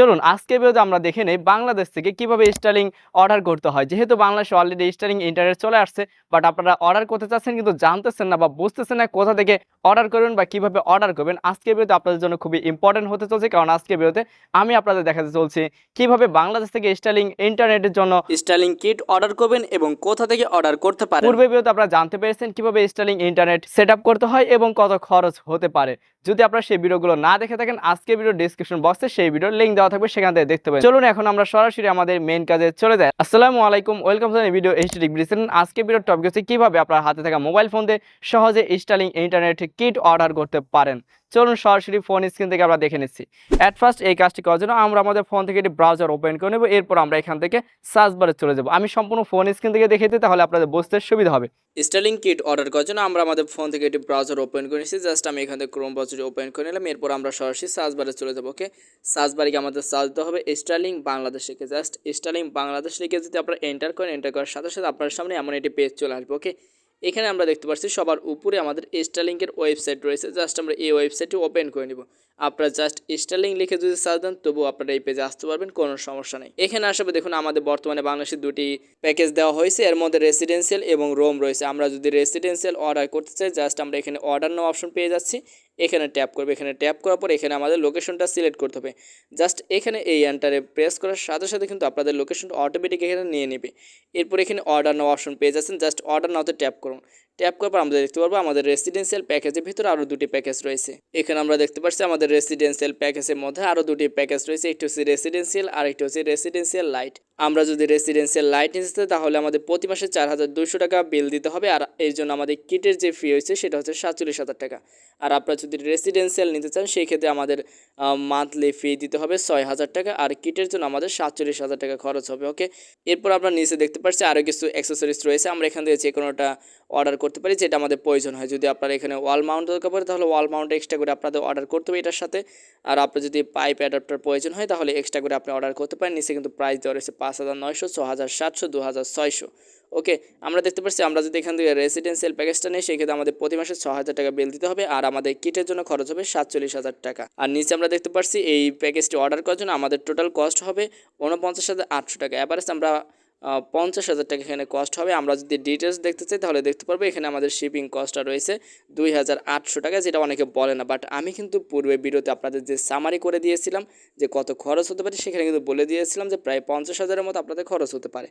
চলুন আজকে ভিডিওতে আমরা দেখে নেই বাংলাদেশ থেকে কীভাবে স্টার্লিং অর্ডার করতে হয়। যেহেতু বাংলাদেশে অলরেডি স্টার্লিং ইন্টারনেট চলে আসছে বাট আপনারা অর্ডার করতে চাচ্ছেন কিন্তু জানতেছেন না বা বুঝতেছেন না কোথা থেকে অর্ডার করবেন বা কীভাবে অর্ডার করবেন আজকে ভিডিওতে আপনাদের জন্য খুবই ইম্পর্টেন্ট হতে চলছে কারণ আজকে ভিডিওতে আমি আপনাদের দেখাতে চলছি কীভাবে বাংলাদেশ থেকে স্টার্লিং ইন্টারনেটের জন্য স্টার্লিং কিট অর্ডার করবেন এবং কোথা থেকে অর্ডার করতে পারেন। পূর্বে ভিডিওতে আপনারা জানতে পেরেছেন কীভাবে স্টার্লিং ইন্টারনেট সেট করতে হয় এবং কত খরচ হতে পারে। যদি আপনারা সেই ভিডিওগুলো না দেখে থাকেন, আজকে ভিডিও ডিসক্রিপশন বক্সে সেই ভিডিওর লিঙ্ক দেওয়া থাকবে, সেখান থেকে দেখতে পাবেন চলুন এখন আমরা সরাসরি আমাদের মেন কাজে চলে যাই। আসসালামু আলাইকুম ওয়েলকাম টু ভিডিও এইচডি ব্রিসেন আজকে ভিডিওর টপিক হচ্ছে কীভাবে আপনার হাতে থাকা মোবাইল ফোন দিয়ে সহজে স্টার্লিং ইন্টারনেট কিট অর্ডার করতে পারেন। চলুন সরাসরি ফোন স্ক্রিন থেকে আমরা দেখে নিচ্ছি। অ্যাট ফার্স্ট এই কাজটি করার জন্য আমরা আমাদের ফোন থেকে একটি ব্রাউজার ওপেন করে নেব, এরপর আমরা এখান থেকে সার্চ বারে চলে যাব। আমি সম্পূর্ণ ফোন স্ক্রিন থেকে দেখে দিই, তাহলে আপনাদের বুঝতে সুবিধা হবে। স্টার্লিং কিট অর্ডার করার জন্য আমরা আমাদের ফোন থেকে একটি ব্রাউজার ওপেন করে নিচ্ছি জাস্ট আমি এখান থেকে ক্রোম ব্রাউজার ওপেন করে নিলাম, এরপর আমরা সরাসরি সার্চ বারে চলে যাব ওকে সার্চ বারে আমাদের সার্চ দিতে হবে স্টার্লিং বাংলাদেশ লিখে জাস্ট স্টার্লিং বাংলাদেশ লিখে যদি আপনারা এন্টার করেন এন্টার করার সাথে সাথে আপনার সামনে এমন একটি পেজ চলে আসবে ওকে এখানে আমরা দেখতে পাচ্ছি সবার উপরে আমাদের স্টারলিংকের ওয়েবসাইট রয়েছে। জাস্ট আমরা এই ওয়েবসাইটটি ওপেন করে নিব। আপনারা জাস্ট স্টারলিং লিখে যদি সার্চ দেন, তবুও আপনারা এই পেজে আসতে পারবেন, কোনো সমস্যা নেই। এখানে আসবে দেখুন, আমাদের বর্তমানে বাংলাদেশের দুটি প্যাকেজ দেওয়া হয়েছে। এর মধ্যে রেসিডেন্সিয়াল এবং রোম রয়েছে। আমরা যদি রেসিডেন্সিয়াল অর্ডার করতে চাই জাস্ট আমরা এখানে অর্ডার নাও অপশন পেয়ে যাচ্ছি। এখানে ট্যাপ করবে। এখানে ট্যাপ করার পর এখানে আমাদের লোকেশনটা সিলেক্ট করতে হবে। জাস্ট এখানে এই অ্যান্টারে প্রেস করার সাথে সাথে কিন্তু আপনাদের লোকেশনটা অটোমেটিক এখানে নিয়ে নেবে। এরপর এখানে অর্ডার নাও অপশন পেয়ে যাচ্ছেন। জাস্ট অর্ডার নাওতে ট্যাপ করুন। ট্যাপ করার পর আমরা দেখতে পারব আমাদের রেসিডেন্সিয়াল প্যাকেজের ভিতরে আরও দুটি প্যাকেজ রয়েছে। এখানে আমরা দেখতে পাচ্ছি আমাদের রেসিডেন্সিয়াল প্যাকেজের মধ্যে আরও দুটি প্যাকেজ রয়েছে, একটি হচ্ছে রেসিডেন্সিয়াল আর একটি হচ্ছে রেসিডেন্সিয়াল লাইট আমরা যদি রেসিডেন্সিয়াল লাইট নিতে তাহলে আমাদের প্রতি মাসে চার হাজার দুশো টাকা বিল দিতে হবে। আর এই জন্য আমাদের কিটের যে ফি হয়েছে, সেটা হচ্ছে সাতচল্লিশ হাজার টাকা। আর আপনারা যদি রেসিডেন্সিয়াল নিতে চান, সেই ক্ষেত্রে আমাদের মান্থলি ফি দিতে হবে ছয় হাজার টাকা। আর কিটের জন্য আমাদের সাতচল্লিশ হাজার টাকা খরচ হবে ওকে এরপর আমরা নিচে দেখতে পাচ্ছি আরও কিছু অ্যাক্সেসরিজ রয়েছে। আমরা এখান থেকে যে কোনোটা অর্ডার করতে পারি, যেটা আমাদের প্রয়োজন হয়। যদি আপনার এখানে ওয়াল মাউন্ট দরকার পড়ে, তাহলে ওয়াল মাউন্ট এক্সট্রা করে আপনাদের অর্ডার করতে হবে এটার সাথে। আর আপনার যদি পাইপ অ্যাডাপ্টার প্রয়োজন হয়, তাহলে এক্সট্রা করে আপনি অর্ডার করতে পারেন। নিচে কিন্তু প্রাইস দেওয়া রয়েছে পাঁচ হাজার নয়শো, ছ হাজার সাতশো, দু হাজার ছয়শো। ওকে, আমরা দেখতে পাচ্ছি আমরা যদি এখান থেকে রেসিডেন্সিয়াল প্যাকেজটা নিই, সেক্ষেত্রে আমাদের প্রতি মাসে ছ হাজার টাকা বিল দিতে হবে, আর আমাদের কিটের জন্য খরচ হবে সাতচল্লিশ হাজার টাকা। আর নিচে আমরা দেখতে পাচ্ছি এই প্যাকেজটি অর্ডার করার জন্য আমাদের টোটাল কস্ট হবে উনপঞ্চাশ হাজার আটশো টাকা। অ্যাভারেজ আমরা পঞ্চাশ হাজার টাকা এখানে কস্ট হবে। আমরা যদি ডিটেলস দেখতে চাই, তাহলে দেখতে পারব এখানে আমাদের শিপিং কস্টটা রয়েছে দুই হাজার আটশো টাকা, যেটা অনেকে বলে না। বাট আমি কিন্তু পূর্বে ভিডিওতে আপনাদের যে সামারি করে দিয়েছিলাম, যে কত খরচ হতে পারে, সেখানে কিন্তু বলে দিয়েছিলাম যে প্রায় পঞ্চাশ হাজারের মতো আপনাদের খরচ হতে পারে।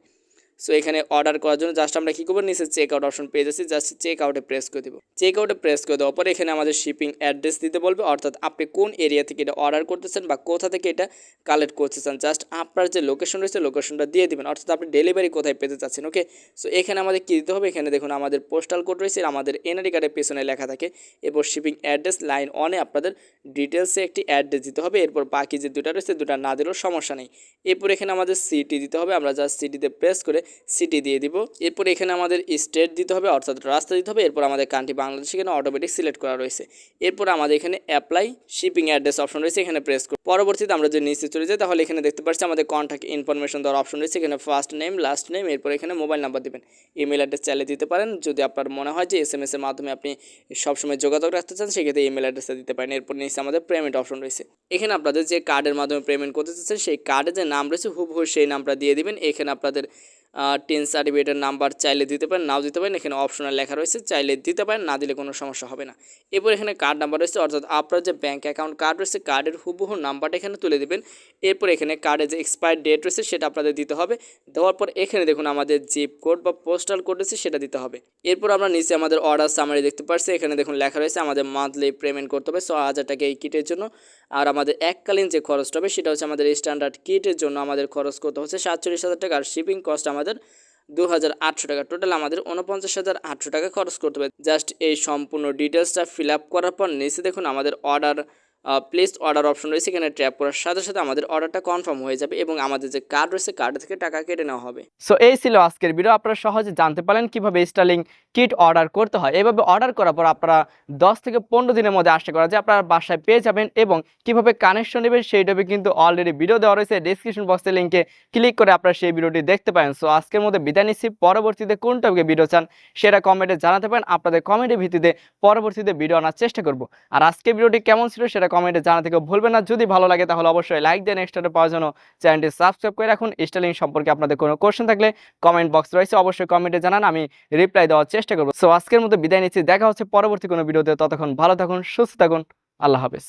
সো এখানে অর্ডার করার জন্য জাস্ট আমরা কী করব? নিচে চেক আউট অপশন পেয়ে যাচ্ছি। জাস্ট চেক আউটে প্রেস করে দেবো। চেক আউটে প্রেস করে দেওয়ার পরে এখানে আমাদের শিপিং অ্যাড্রেস দিতে বলবে। অর্থাৎ আপনি কোন এরিয়া থেকে এটা অর্ডার করতেছেন বা কোথা থেকে এটা কালেক্ট করতে চান জাস্ট আপনার যে লোকেশন রয়েছে লোকেশনটা দিয়ে দিবেন। অর্থাৎ আপনি ডেলিভারি কোথায় পেতে চাচ্ছেন ওকে সো এখানে আমাদের কী দিতে হবে? এখানে দেখুন আমাদের পোস্টাল কোড রয়েছে। আমাদের এনআরই কার্ডের পেছনে লেখা থাকে। এরপর শিপিং অ্যাড্রেস লাইন ওয়ানে আপনাদের ডিটেলসে একটি অ্যাড্রেস দিতে হবে। এরপর বাকি যে দুটা রয়েছে, দুটা না দিলেও সমস্যা নেই। এরপর এখানে আমাদের সিটি দিতে হবে। আমরা জাস্ট সিটিতে প্রেস করে সিটি দিয়ে দিব। এরপর এখানে আমাদের স্টেট দিতে হবে, অর্থাৎ রাস্তা দিতে হবে। এরপর আমাদের কান্ট্রি বাংলাদেশ এখানে অটোমেটিক সিলেক্ট করা রয়েছে। এরপর আমাদের এখানে অ্যাপ্লাই শিপিং অ্যাড্রেস অপশন রয়েছে, এখানে প্রেস করব। পরবর্তীতে আমরা যদি নিচে চলে যাই, তাহলে এখানে দেখতে পাচ্ছি আমাদের কন্ট্যাক্ট ইনফরমেশন দেওয়ার অপশন রয়েছে। এখানে ফার্স্ট নেম লাস্ট নেম এরপর এখানে মোবাইল নাম্বার দেবেন। ইমেল অ্যাড্রেস চাইলে দিতে পারেন। যদি আপনার মনে হয় যে এস এম এস এর মাধ্যমে আপনি সবসময় যোগাযোগ রাখতে চান, সেক্ষেত্রে ইমেল অ্যাড্রেসটা দিতে পারেন। এরপর নিচে আমাদের পেমেন্ট অপশন রয়েছে। এখানে আপনাদের যে কার্ডের মাধ্যমে পেমেন্ট করতে চাচ্ছেন, সেই কার্ডে যে নাম রয়েছে, হুবহু সেই নামটা দিয়ে দিবেন। এখানে আপনাদের টেন সার্টিফিকেটের নাম্বার চাইলে দিতে পারেন, নাও দিতে পারেন, এখানে অপশনাল লেখা রয়েছে, চাইলে দিতে পারেন, না দিলে কোনো সমস্যা হবে না। এরপর এখানে কার্ড নাম্বার রয়েছে, অর্থাৎ আপনার যে ব্যাঙ্ক অ্যাকাউন্ট কার্ড রয়েছে কার্ডের হুবহু নাম্বারটা এখানে তুলে দেবেন। এরপর এখানে কার্ডের যে এক্সপায়ার ডেট রয়েছে, সেটা আপনাদের দিতে হবে। দেওয়ার পর এখানে দেখুন আমাদের জিপ কোড বা পোস্টাল কোড রয়েছে, সেটা দিতে হবে। এরপর আমরা নিচে আমাদের অর্ডার সামারি দেখতে পাচ্ছি এখানে দেখুন লেখা রয়েছে, আমাদের মান্থলি পেমেন্ট করতে হবে ছ হাজার টাকা এই কিটের জন্য। আর আমাদের এককালীন যে খরচটা হবে, সেটা হচ্ছে আমাদের স্ট্যান্ডার্ড কিটের জন্য আমাদের খরচ করতে হচ্ছে, সাতচল্লিশ হাজার টাকা। আর শিপিং কস্ট আমাদের দু হাজার আটশো টাকা। টোটাল আমাদের উনপঞ্চাশ হাজার আটশো টাকা খরচ করতে হবে। জাস্ট এই সম্পূর্ণ ডিটেলসটা ফিল আপ করার পর নিচে দেখুন আমাদের অর্ডার প্লেস অর্ডার অপশন রয়েছে। এখানে ট্র্যাপ করার সাথে সাথে আমাদের অর্ডারটা কনফার্ম হয়ে যাবে এবং আমাদের যে কার্ড রয়েছে কার্ড থেকে টাকা কেটে নেওয়া হবে। সো এই ছিল আজকের ভিডিও আপনারা সহজে জানতে পারেন কীভাবে স্টার্লিং কিট অর্ডার করতে হয়। এভাবে অর্ডার করার পর আপনারা দশ থেকে পনেরো দিনের মধ্যে আশা করা যায় আপনারা বাসায় পেয়ে যাবেন এবং কীভাবে কানেকশন নেবেন সেই টপিক কিন্তু অলরেডি ভিডিও দেওয়া রয়েছে। ডিসক্রিপশন বক্সের লিঙ্কে ক্লিক করে আপনারা সেই ভিডিওটি দেখতে পারেন। সো আজকের মধ্যে বিদায় নিচ্ছি। পরবর্তীতে কোন টপিকে ভিডিও চান সেটা কমেন্টে জানাতে পারেন। আপনাদের কমেন্টের ভিত্তিতে পরবর্তীতে ভিডিও আনার চেষ্টা করব। আর আজকে ভিডিওটি কেমন ছিল সেটা কমেন্টে জানাতে কেউ ভুলবেন না। যদি ভালো লাগে তাহলে অবশ্যই লাইক দেন এক্সট্রা পাওয়ার জন্য চ্যানেলটি সাবস্ক্রাইব করে রাখুন। স্টাইলিং সম্পর্কে আপনাদের কোনো কোশ্চেন থাকলে কমেন্ট বক্স রয়েছে। অবশ্যই কমেন্টে জানান। আমি রিপ্লাই দেওয়ার চেষ্টা করব। সো আজকের মতো বিদায় নিচ্ছি। দেখা হচ্ছে পরবর্তী কোনো ভিডিওতে। ততক্ষণ ভালো থাকুন, সুস্থ থাকুন। আল্লাহ হাফেজ।